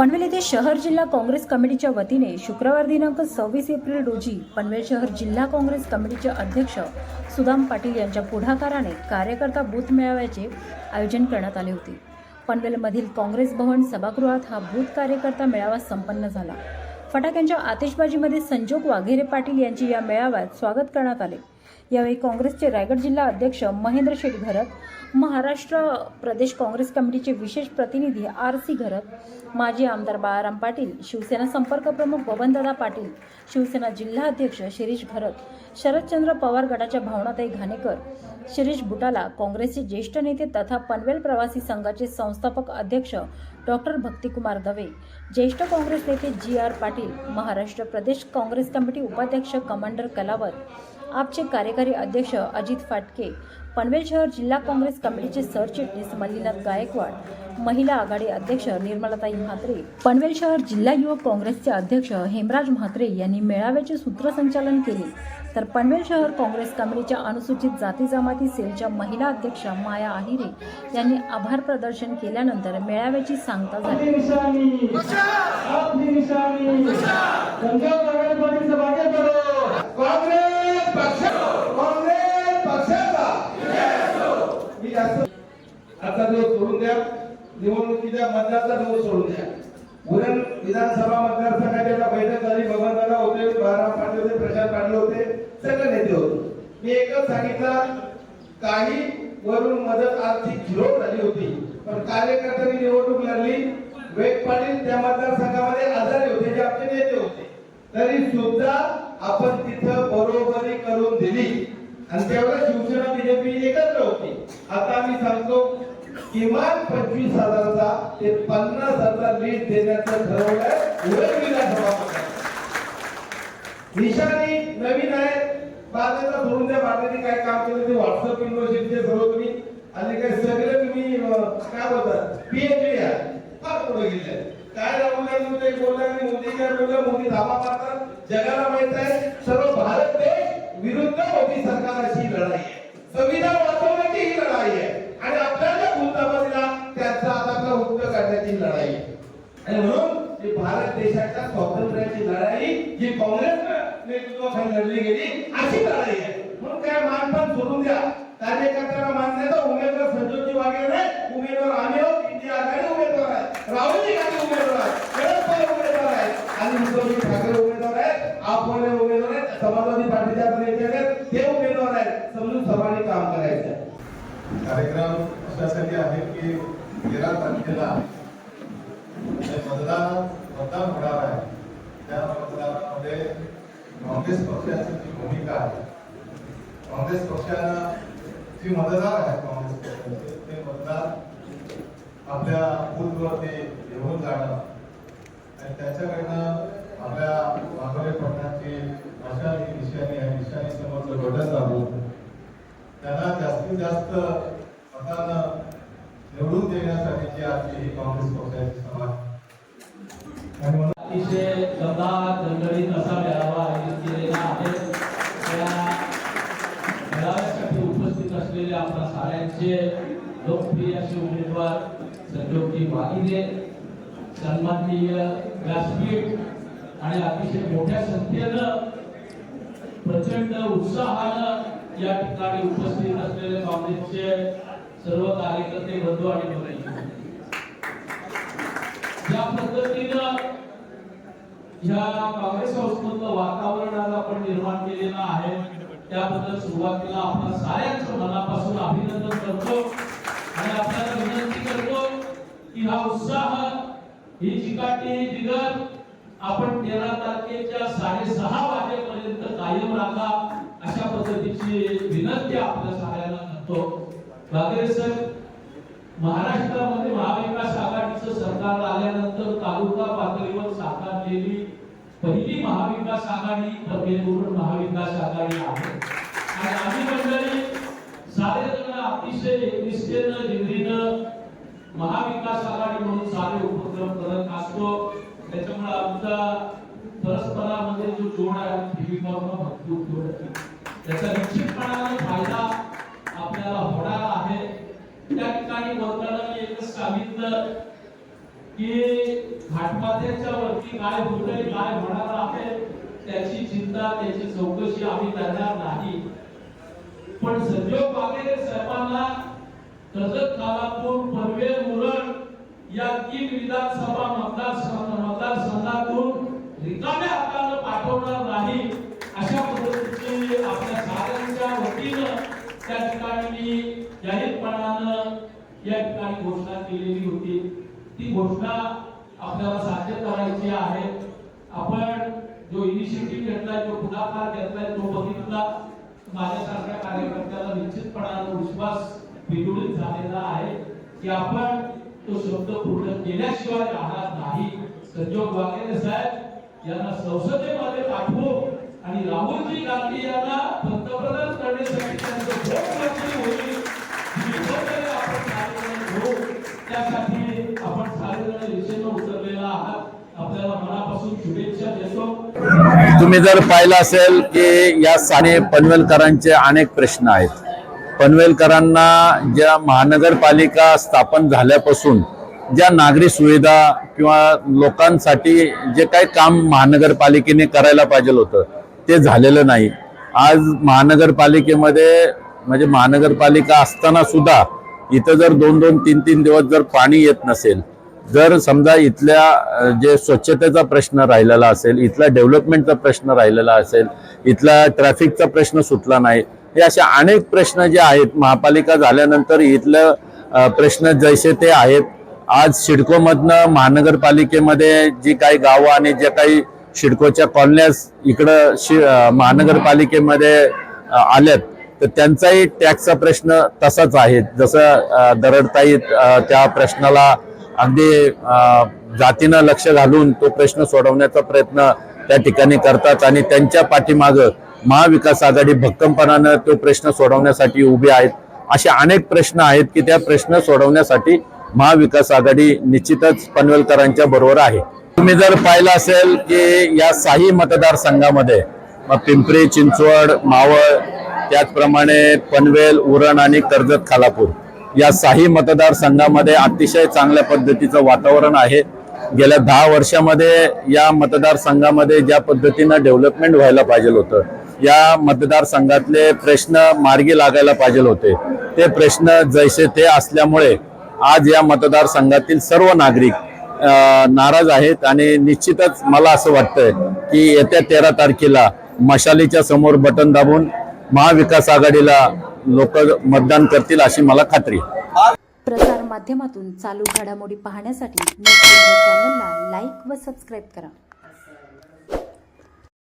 पनवेल येथे शहर जिल्हा काँग्रेस कमिटीच्या वतीने शुक्रवार दिनांक सव्वीस एप्रिल रोजी पनवेल शहर जिल्हा काँग्रेस कमिटीचे अध्यक्ष सुदाम पाटील यांच्या पुढाकाराने कार्यकर्ता बूथ मेळाव्याचे आयोजन करण्यात आले होते. पनवेलमधील काँग्रेस भवन सभागृहात हा बूथ कार्यकर्ता मेळावा संपन्न झाला. फटाक्यांच्या आतिषबाजीमध्ये संजोग वाघेरे पाटील यांचे या मेळाव्यात स्वागत करण्यात आले. यावेळी काँग्रेसचे रायगड जिल्हा अध्यक्ष महेंद्र शेठ घरत महाराष्ट्र प्रदेश काँग्रेस कमिटीचे विशेष प्रतिनिधी आर सी घरत माजी आमदार बाळाराम पाटील शिवसेना संपर्क प्रमुख बबनदादा पाटील शिवसेना जिल्हा अध्यक्ष शिरीष घरत शरदचंद्र पवार गटाच्या भावनाताई घाणेकर शिरीष बुटाला काँग्रेसचे ज्येष्ठ नेते तथा पनवेल प्रवासी संघाचे संस्थापक अध्यक्ष डॉक्टर भक्तिकुमार दवे ज्येष्ठ काँग्रेस नेते G R Patil Maharashtra Pradesh Congress committee उपाध्यक्ष कमांडर कलावत आपचे कार्यकारी अध्यक्ष अजित फाटके पनवेल शहर जिल्हा काँग्रेस कमिटीचे सरचिटणीस मल्लीनाथ गायकवाड महिला आघाडी अध्यक्ष निर्मलाताई म्हात्रे पनवेल शहर जिल्हा युवक काँग्रेसचे अध्यक्ष हेमराज म्हात्रे यांनी मेळाव्याचे सूत्रसंचालन केले. तर पनवेल शहर काँग्रेस कमिटीच्या अनुसूचित जाती जमाती सेलच्या महिला अध्यक्ष माया आहिरे यांनी आभार प्रदर्शन केल्यानंतर मेळाव्याची सांगता झाली आपली निशाणी आपली निशाणी संजय नगरपालिकेचं मागे करो काँग्रेस पक्ष काँग्रेस पक्षाचा मी जास्त आता दिवस द्या निवडणुकीच्या मतदारचा दिवस सोडून द्या उरण विधानसभा मतदारसंघाच्या बैठक झाली. भगवंताला होते बाळाराम पाटील होते प्रशांत पाटील होते सगळे नेते होते. मी एकच सांगितलं काही वरून मदत आर्थिक झिरो झाली होती पण कार्यकर्त्यांनी निवडणूक लढली. वेग पाटील त्या मतदारसंघामध्ये आजारी होते जे आपले नेते होते. तरी सुद्धा आपण तिथं बरोबरी करून दिली. आणि त्यावेळेला शिवसेना बीजेपी एकत्र होती. आता मी सांगतो किमान पंचवीस हजाराचा ते पन्नास हजार लीड देण्याचं ठरवलं उरण विधानसभा निशाणी नवीन आहे. बाजाराला सोडून द्या. बाजाराने काय काम केलं ते व्हॉट्सअप युनिव्हर्सिटीचे सर्व तुम्ही आणि काय सगळे तुम्ही काय बोलतात पीएचडी आहे. फार पुढे गेले. काय राहुल गांधी ते बोलला आणि मोदी काय बोलला मोदी धाबा मारतात. जगाला माहीत आहे सर्व भारत देश विरुद्ध मोदी सरकाराची लढाई आहे संविधान वाचवण्याची ही लढाई आहे आणि आपल्या ज्या भूतामधला त्यांचा आता उत्तर काढण्याची लढाई आहे आणि म्हणून ही भारत देशाच्या स्वातंत्र्याची लढाई जी काँग्रेस नेतृत्वाखाली गेली अशी लढाई आहे. म्हणून काय मानपान सोडून द्या. कार्यकर्त्यांना मानण्याचा उमेदवार संजोजी वागेरे उमेदवार आम्ही आहोत इंडिया आघाडी उमेदवार आहे. राहुल गांधी उमेदवार आहे. शरद पवार उमेदवार आहेत आणि उद्धवजी ठाकरे उमेदवार आहेत. आपले उमेदवार आहेत. समाजवादी पार्टीचे आपण नेते आहेत. ते उमेदवार आहेत. समजून सर्वांनी काम करायचं कार्यक्रम अशासाठी आहे की तेरा तारखेला मतदान मतदान होणार आहे. त्या मतदानामध्ये काँग्रेस पक्षाची जी भूमिका आहे काँग्रेस पक्षानं जी मतदार आहेत काँग्रेस पक्षाचे ते मतदार आपल्या बूथवरती घेऊन जाणं आणि त्याच्याकडनं आपल्या वाघोरे पटणाची भाषा ही निशाणी आहे निशाणी समोरचं बटन त्यांना जास्तीत जास्त मतानं निवडून देण्यासाठीची आजची ही काँग्रेस पक्षाची मेळाव्यासाठी उपस्थित असलेले आपल्या साऱ्यांचे लोकप्रिय असे उमेदवार संजोगी वागिरे सन्माननीय व्यासपीठ आणि अतिशय मोठ्या संख्येनं प्रचंड उत्साहानं या ठिकाणी उपस्थित असलेले काँग्रेसचे सर्व कार्यकर्ते बंधू आणि भगिनी ज्या पद्धतीनं ह्या काँग्रेस संस्थेतलं वातावरण आज आपण निर्माण केलेलं आहे त्याबद्दल सुरुवातीला आपण साऱ्यांचं मनापासून अभिनंदन करतो आणि आपल्याला विनंती करतो की हा उत्साह ही चिकाटी जिगर आपण तेरा तारखेच्या साडेसहा वाजेपर्यंत कायम राखा अशा पद्धतीची विनंती आपल्या सगळ्यांना करतो. वागेरे सर महाराष्ट्रामध्ये महाविकास आघाडीचं सरकार आल्यानंतर तालुका पातळीवर साकारलेली पहिली महाविकास आघाडी पनवेलवरून महाविकास आघाडी आहे. आणि आम्ही मंडळी अतिशय निष्ठेनं जिद्दीनं महाविकास आघाडी म्हणून सारे उपक्रम करत असतो. त्याच्यामुळे आमचा परस्परामध्ये जो जोड आहे ठेवीभावना त्याचा निश्चितपणाने फायदा आपल्याला होणार आहे. त्या ठिकाणी बोलताना मी एकच सांगितलं की घाटमाथ्याच्या वरती काय होतंय काय होणार आहे त्याची चिंता त्याची चौकशी आम्ही करणार नाही. पण संजोग वागेरे साहेबांना कर्जत खालापूर पनवेल मुरड या तीन विधानसभा मतदारसंघ मतदारसंघातून रिकाम्या हातानं पाठवणार नाही अशा पद्धतीची आपल्या साऱ्यांच्या वतीनं त्या ठिकाणी मी जाहीरपणानं या ठिकाणी घोषणा केलेली होती. ती घोषणा आपल्याला साध्य करायची आहे. आपण जो इनिशिएटिव्ह घेतलाय जो पुढाकार घेतलाय तो बघितला. माझ्यासारख्या कार्यकर्त्याला निश्चितपणानं विश्वास विडुळीत झालेला आहे की आपण तो शब्द पूर्ण केल्याशिवाय राहणार नाही. संजोग वाघेरे साहेब यांना संसदेमध्ये पाठवू आणि राहुलजी गांधी यांना पंतप्रधान करण्यासाठी त्यांचं होईल. त्यासाठी आपण सारेजण दिशेनं उतरलेला आहात. आपल्याला मनापासून शुभेच्छा देतो. तुम्ही जर पाहिलं असेल की या साने पनवेलकरांचे अनेक प्रश्न आहेत. पनवेलकरांना ज्या महानगरपालिका स्थापन झाल्यापासून ज्या नागरी सुविधा किंवा लोकांसाठी जे काही काम महानगरपालिकेने करायला पाहिजे होतं ते झालेलं नाही. आज महानगरपालिकेमध्ये म्हणजे महानगरपालिका असताना सुद्धा इथं जर दोन दोन तीन तीन दिवस जर पाणी येत नसेल जर समजा इथल्या जे स्वच्छतेचा प्रश्न राहिलेला असेल इथला डेव्हलपमेंटचा प्रश्न राहिलेला असेल इथला ट्रॅफिकचा प्रश्न सुटला नाही हे असे अनेक प्रश्न जे आहेत महापालिका झाल्यानंतर इथलं प्रश्न जैसे ते आहेत. आज सिडकोमधनं महानगरपालिकेमध्ये जी काही गावं आणि जे काही सिडकोच्या कॉलन्यास इकडं शि महानगरपालिकेमध्ये आल्यात तर त्यांचाही टॅक्सचा प्रश्न तसाच आहे. जसं दरडताई त्या प्रश्नाला अगदी जातीनं लक्ष घालून तो प्रश्न सोडवण्याचा प्रयत्न त्या ठिकाणी करतात आणि त्यांच्या पाठीमागं महाविकास आघाडी भक्कमपणानं तो प्रश्न सोडवण्यासाठी उभे आहेत. असे अनेक प्रश्न आहेत की त्या प्रश्न सोडवण्यासाठी महाविकास आघाडी निश्चितच पनवेलकरांच्या बरोबर आहे. तुम्ही जर पाहिलं असेल की या साही मतदारसंघामध्ये मग पिंपरी चिंचवड मावळ त्याचप्रमाणे पनवेल उरण आणि कर्जत खालापूर या साही मतदारसंघामध्ये अतिशय चांगल्या पद्धतीचं वातावरण आहे. गेल्या दहा वर्षामध्ये या मतदारसंघामध्ये ज्या पद्धतीनं डेव्हलपमेंट व्हायला पाहिजे होतं या मतदारसंघातले प्रश्न मार्गी लागायला पाहिजे होते. ते प्रश्न जैसे ते असल्यामुळे आज या मतदारसंघातील सर्व नागरिक नाराज आहेत आणि निश्चितच मला असं वाटतंय की येत्या तेरा तारखेला मशालीच्या समोर बटन दाबून महाविकास आघाडीला लोक मतदान करतील अशी मला खात्री प्रसार माध्यमातून चालू घडामोडी पाहण्यासाठी चॅनलला लाईक व सबस्क्राईब करा.